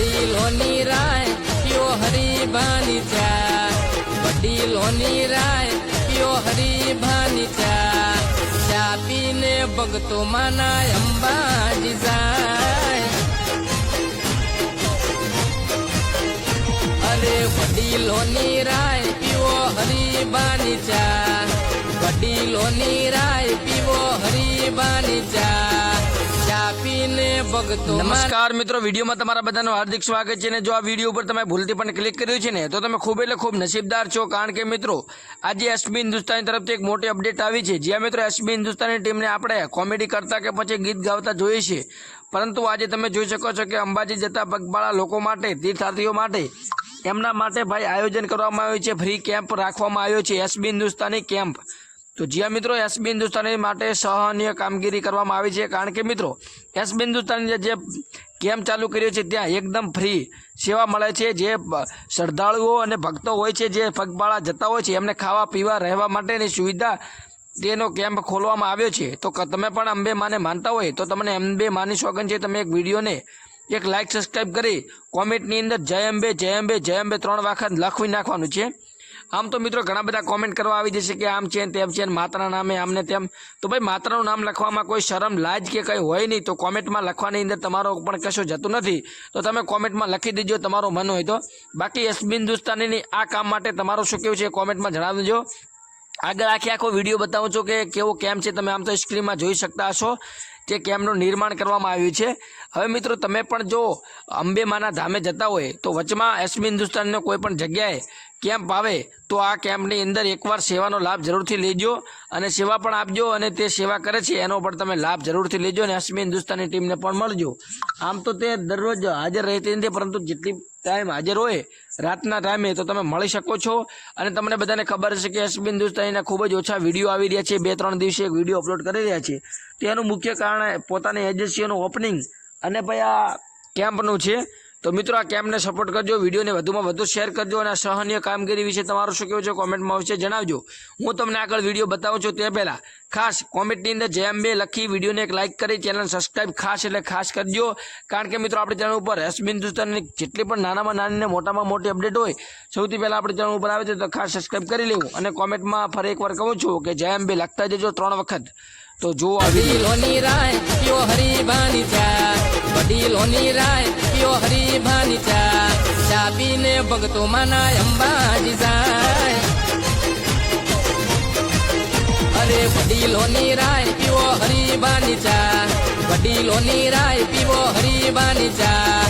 વડીલોની રાય, કયો હરીબાની ચા વડીલોની રાય, કયો હરીબાની ચા ચા પીને ભગતો માના અંબાજી જાય. અરે વડીલોની રાય પીવો હરીબાની ચા વડીલોની રાય પીવો હરીબાની ચા નમસ્કાર મિત્રો, વિડીયોમાં તમારા બધાનું હાર્દિક સ્વાગત છે અને જો આ વીડિયો ઉપર તમે ભૂલથી પણ ક્લિક કર્યું છે ને, તો તમે ખૂબ એટલે ખૂબ નસીબદાર છો. કારણ કે મિત્રો, આજે એસબી હિન્દુસ્તાની તરફથી એક મોટી અપડેટ આવી છે. જ્યાં મિત્રો, એસબી હિન્દુસ્તાની ટીમને આપણે કોમેડી કરતા કે પછી ગીત ગાવતા જોઈએ છે. પરંતુ આજે તમે જોઈ શકો છો કે અંબાજી જતા પગપાળા લોકો માટે, તીર્થયાત્રીઓ માટે, એમના માટે ભાઈ આયોજન કરવામાં આવ્યું છે. ફ્રી કેમ્પ રાખવામાં આવ્યો છે એસબી હિન્દુસ્તાની કેમ્પ. તો જ્યાં મિત્રો, એસબી હિન્દુસ્તાની માટે સહનીય કામગીરી કરવામાં આવી છે. કારણ કે મિત્રો એસબી હિન્દુસ્તાની જે કેમ્પ ચાલુ કર્યો છે, ત્યાં એકદમ ફ્રી સેવા મળે છે. જે શ્રદ્ધાળુઓ અને ભક્તો હોય છે, જે પગબાળા જતા હોય છે, એમને ખાવા, પીવા, રહેવા માટેની સુવિધા તેનો કેમ્પ ખોલવામાં આવ્યો છે. તો તમે પણ અંબે માને માનતા હોય, તો તમને અંબે માની સોગન છે. તમે એક વિડીયોને એક લાઇક સબસ્ક્રાઇબ કરી કોમેન્ટની અંદર જય અંબે જય અંબે જય અંબે ત્રણ વખત લખવી નાખવાનું છે. આમ તો મિત્રો ઘણા બધા કોમેન્ટ કરવા આવી જશે કે આમ છે તેમ છે માતાના નામે આમને તેમ. તો ભાઈ માતાનું નામ લખવામાં કોઈ શરમ, લાજ કે કંઈ હોય નહીં, તો કોમેન્ટમાં લખવાની અંદર તમારો પણ કશું જતું નથી. તો તમે કોમેન્ટમાં લખી દેજો તમારું મન હોય તો. બાકી એસબી હિન્દુસ્તાનીની આ કામ માટે તમારું શું કેવું છે કોમેન્ટમાં જણાવી દેજો. આગળ આખી આખો વીડિયો બતાવું છું કે કેવો કેમ છે તમે આમ તો સ્ક્રીનમાં જોઈ શકતા હશો તે કેમ્પનું નિર્માણ કરવામાં આવ્યું છે. હવે મિત્રો તમે પણ જો અંબે માના ધામે જતા હોય તો વચમાં એસમી હિન્દુસ્તાનનો કોઈ પણ જગ્યાએ કેમ્પ આવે તો આ કેમ્પની અંદર એકવાર સેવાનો લાભ જરૂરથી લેજો અને સેવા પણ આપજો અને તે સેવા કરે છે, એનો પણ તમે લાભ જરૂરથી લેજો અને એસબી હિન્દુસ્તાની ટીમને પણ મળજો. આમ તો તે દરરોજ હાજર રહેતી નથી, પરંતુ જેટલી ટાઈમ હાજર હોય, રાતના ટાઈમે તો તમે મળી શકો છો. અને તમને બધાને ખબર છે કે એસબી હિન્દુસ્તાનીના ખૂબ જ ઓછા વીડિયો આવી રહ્યા છે બે ત્રણ દિવસે એક વીડિયો અપલોડ કરી રહ્યા છે. તેનું મુખ્ય કારણ પોતાની એજન્સીઓનું ઓપનિંગ અને ભાઈ આ કેમ્પનું છે. તો મિત્રો આ કેમ્પને સપોર્ટ કરજો, વિડીયોને વધુમાં વધુ શેર કરજો અને સહનીય કામગીરી વિશે તમારું શું કહેવું છે કોમેન્ટમાં વિશે જણાવજો. હું તમને આગળ વીડિયો બતાવું છું તે પહેલાં ખાસ કોમેન્ટની અંદર જેમ બે લખી વિડીયોને એક લાઇક કરી ચેનલ સબસ્ક્રાઇબ ખાસ એટલે ખાસ કરજો. કારણ કે મિત્રો આપણી ચેનલ ઉપર એસબી હિન્દુસ્તાનની જેટલી પણ નાનામાં નાની મોટામાં મોટી અપડેટ હોય, સૌથી પહેલાં આપણી ચેનલ ઉપર આવે છે તો ખાસ સબસ્ક્રાઈબ કરી લેવું. અને કોમેન્ટમાં ફરી એકવાર કહું છું કે જેમ બે લખતા જજો ત્રણ વખત. તો જો વડીલોની રાય, કયો હરીબાની ચા વડીલોની રાય કયો હરીબાની ચા ચા પીને ભગતો માના અંબાજી જાય. અરે વડીલોની રાય પીવો હરીબાની ચા વડીલોની રાય પીવો હરીબાની ચા